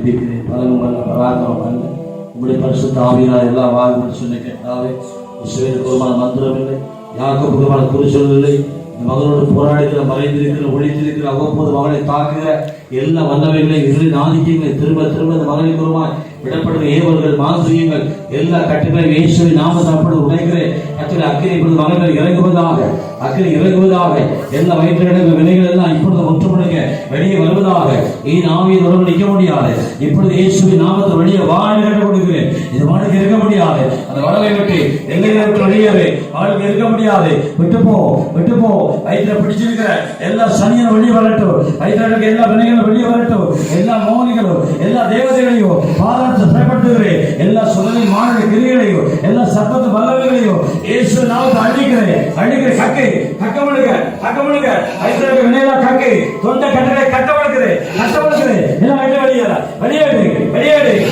ஜெபிக்கிறேன் பலனும் அல்ல பராக்கிரமம் அல்ல உங்களுடைய பரிசுத்த ஆவியினால் எல்லா வாழ்வு சொன்ன கேட்டாவே இஸ்ரேல் குருமான மந்திரம் இல்லை யாக்கோபு குருமான குறிச்சொல் இல்லை இந்த மகனோடு போராடுகிற மறைந்திருக்கிற ஒழித்திருக்கிற அவ்வப்போது மகளை தாக்குகிற எல்லா வல்லமைகளை இரு ஆதிக்கங்களை திரும்ப திரும்ப இந்த மகளின் குருமாய் விடப்படுகிற ஏவல்கள் மாந்திரியங்கள் எல்லா கட்டுகளையும் இயேசுவின் நாம சாப்பிட உடைக்கிறேன். கட்டில அக்கினி இப்பொழுது மகன்கள் இறங்குவதாக அக்கினி இறங்குவதாக எல்லா வயிற்றுக்கிடங்க வினைகள் எல்லாம் இப்பொழுது ஒன்றுபடுங்க வெளியே வருவதாக. நீ நாவியின் உறவு நிற்க முடியாது. இப்பொழுது இயேசுவின் நாமத்தை வெளியே வாழ் கட்ட கொடுக்கிறேன் இது வாழ்க்கை இருக்க முடியாது. அந்த வளவை விட்டு எல்லை நேரத்தில் வெளியேறு? வாழ்க்கை இருக்க முடியாது. விட்டு போ விட்டு போ. வயிற்றுல பிடிச்சிருக்கிற எல்லா சனியனும் வெளியே வரட்டும். வயிற்றுல இருக்க எல்லா வினைகளும் வெளியே வரட்டும். எல்லா மோனிகளும் எல்லா தேவதைகளையும் பாதத்தை செயல்படுத்துகிறேன் எல்லா சுதனை மாநில கிரிகளையும் எல்லா சர்ப்பத்து வல்லவர்களையும் இயேசு நாமத்தை அழிக்கிறேன். அழிக்கிற கக்கை கக்கமழுக கக்கமழுக வயிற்றுல இருக்க வினையெல்லாம் கக்கை தொண்டை கட்டளை கட்டமழுக்கிறேன் கட்டமழுக்கிறேன் எல்லாம்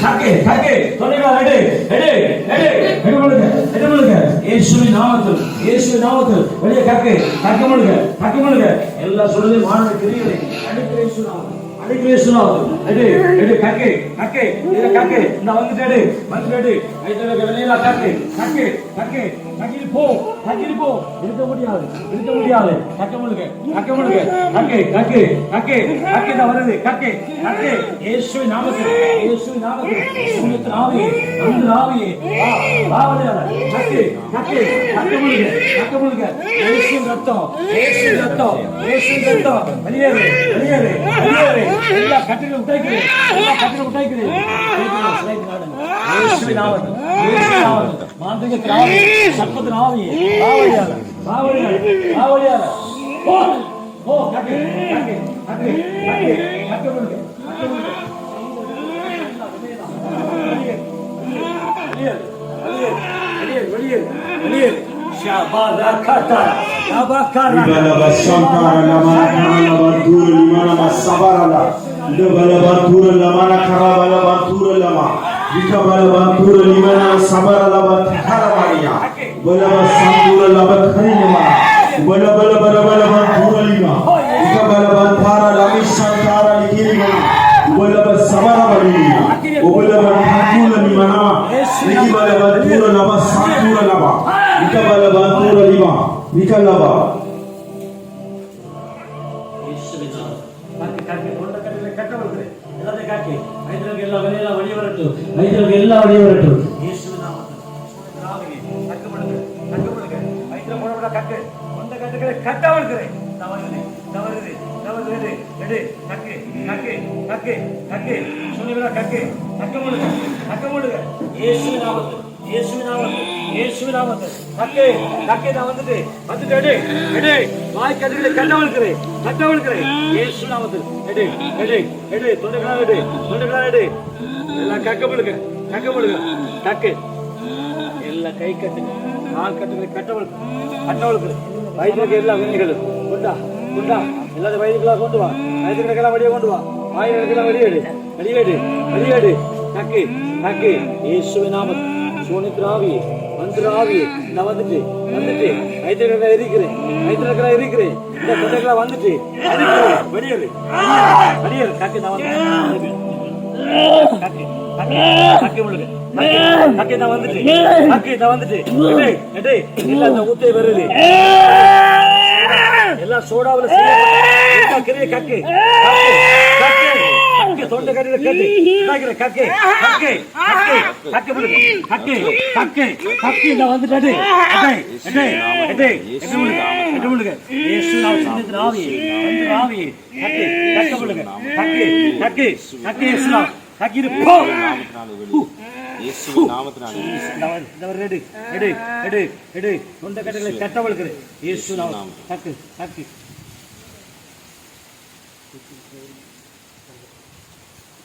வெளியேடு கக்கை கக்கை தொண்டைகளா எடு எடு எடு எடுமழுக எடுமழுக இயேசுவின் நாமத்தில் இயேசுவின் நாமத்தில் வெளியே கக்கை கக்கமழுக கக்கமழுக எல்லா சுடலையும் மாநில கிரிகளை அழிக்கிற இயேசு நாமத்தில் அடிக்கடி சொன்னாவது எடு எடு கக்கே கக்கே இத கக்கே. இந்த வந்துட்டு வந்துட்டு ஐதர வெளியில கக்கே. கக்கே கக்கே கக்கிரி போ கக்கிரி போ. இருக்க முடியாது இருக்க முடியாது. கக்க முழுக கக்க முழுக கக்கே கக்கே கக்கே கக்கே தான் வருது. கக்கே கக்கே. இயேசு நாமத்தில் இயேசு நாமத்தில். சுனித் ஆவியே அந்த ஆவியே வா வா வழியால கக்கே கக்கே கக்க முழுக கக்க முழுக இயேசு ரத்தம் இயேசு ரத்தம் இயேசு ரத்தம் வெளியேறு வெளியேறு வெளியேறு எல்லா கட்டிலும் உடைக்கிறேன் எல்லா கட்டிலும் உடைக்கிறேன் இயேசுவின் நாமத்தில் இயேசுவின் நாமத்தில் மாந்திரிக திராவி சர்ப்பத்தின் ஆவியே பாவடியால பாவடியால பாவடியால போ போ கட்டு لبل بانتور لمانا خراب لبانتور لما بكبل بانتور لمانا صبر لبان حرمانيا بل بسانتور لبان خريما بل بل بل بل بانتور لما بكبل بانتار لمش سانتار لكيرما بل بسبر بلما وبل بانتور لمانا لكبل بانتور لبان سانتور لبان بكبل بانتور لما بكبل بانتور لما தவறுது, தவறுது. எடு, கக்கு, கக்கு, கக்கு, கக்கு. சுனிவிட கக்கு. கக்கமுழுங்க, கக்கமுழுங்க. கக்கு, கக்கு, நான் வந்துட்டு, வந்துட்டு இயேசு நாமத்தில் எடு கை கட்டுங்க கால் கட்டுங்களை கட்ட வளர்க்கு கட்ட எல்லா வினைகளும் கொண்டா கொண்டா. எல்லாத்தையும் வயிற்றுக்கெல்லாம் கொண்டு வா. வயிற்றுக்கெல்லாம் வெளியே கொண்டு வா. வாயிலுக்கெல்லாம் வெளியேடு வெளியேடு வெளியேடு கக்கு கக்கு. இயேசுவின் நாமத்தில். சோனித்ராவி மந்திராவி நான் வந்துட்டு வந்துட்டு ஐத்திரக்கா இருக்கிறேன் ஐத்திரக்கா இருக்கிறேன். இந்த வந்துட்டு வெளியேறு. வெளியேறு. காக்கி நான் வந்து காக்கி காக்கி நான் வந்துட்டு காக்கி நான் வந்துட்டு. எடே இல்ல அந்த வருது எல்லாம் சோடாவுல செய்யப்பட்ட கிரிய கக்கு. கக்கு தொண்டை இதாகிற கக்கு கக்கு கக்கு கக்கு கக்கு கக்கு நான் வந்துட்டே இயேசு நாம சின்னத்தின் ஆவி வந்து ஆவி கக்கு கக்கு முழுங்க கக்கு கக்கு கக்கு இயேசு நாம போ இயேசு கக்கு கக்கு